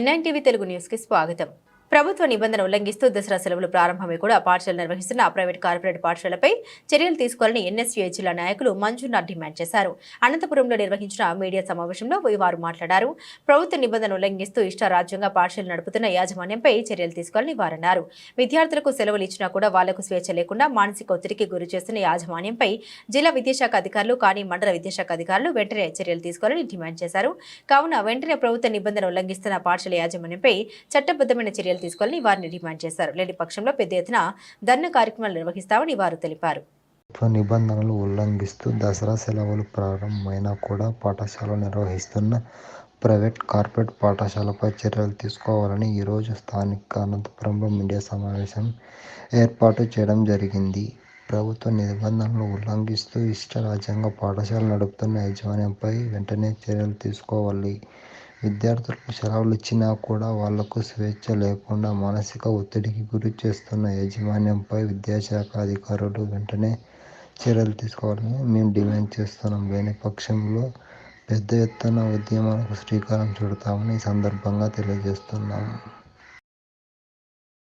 NIN TV Telugu న్యూస్కి స్వాగతం. ప్రభుత్వ నిబంధన ఉల్లంఘిస్తూ దసరా సెలవులు ప్రారంభమై కూడా పాఠశాలలు నిర్వహిస్తున్న ప్రైవేట్ కార్పొరేట్ పాఠశాలపై చర్యలు తీసుకోవాలని ఎన్ఎస్యూఏ జిల్లా నాయకులు మంజునాథ్ డిమాండ్ చేశారు. అనంతపురంలో నిర్వహించిన మీడియా సమావేశంలో వారు మాట్లాడారు. ప్రభుత్వ నిబంధన ఉల్లంఘిస్తూ ఇష్టారాజ్యంగా పాఠశాలలు నడుపుతున్న యాజమాన్యంపై చర్యలు తీసుకోవాలని వారన్నారు. విద్యార్థులకు సెలవులు ఇచ్చినా కూడా వాళ్ళకు స్వేచ్ఛ లేకుండా మానసిక ఒత్తిడికి గురి చేస్తున్న యాజమాన్యంపై జిల్లా విద్యాశాఖ అధికారులు కానీ మండల విద్యాశాఖ అధికారులు వెంటనే చర్యలు తీసుకోవాలని డిమాండ్ చేశారు. కావున వెంటనే ప్రభుత్వ నిబంధన ఉల్లంఘిస్తున్న పాఠశాల యాజమాన్యంపై చట్టబద్దమైన చర్యలు తీసుకోవాలని వారిని డిమాండ్ చేశారు. లేని పక్షంలో పెద్ద ఎత్తున ధర్నా కార్యక్రమాలు నిర్వహిస్తామని వారు తెలిపారు. ప్రభుత్వ నిబంధనలు ఉల్లంఘిస్తూ దసరా సెలవులు ప్రారంభమైనా కూడా పాఠశాల నిర్వహిస్తున్న ప్రైవేట్ కార్పొరేట్ పాఠశాలపై చర్యలు తీసుకోవాలని ఈరోజు స్థానిక అనంతపురంలో మీడియా సమావేశం ఏర్పాటు చేయడం జరిగింది. ప్రభుత్వ నిబంధనలు ఉల్లంఘిస్తూ ఇష్ట రాజ్యాంగ పాఠశాల నడుపుతున్న యాజమాన్యంపై వెంటనే చర్యలు తీసుకోవాలి. విద్యార్థులకు సెలవులు ఇచ్చినా కూడా వాళ్ళకు స్వేచ్ఛ లేకుండా మానసిక ఒత్తిడికి గురి చేస్తున్న యాజమాన్యంపై విద్యాశాఖ అధికారులు వెంటనే చర్యలు తీసుకోవాలని మేము డిమాండ్ చేస్తున్నాం. లేని పక్షంలో పెద్ద ఎత్తున ఉద్యమాలకు శ్రీకారం చుడతామని ఈ సందర్భంగా తెలియజేస్తున్నాము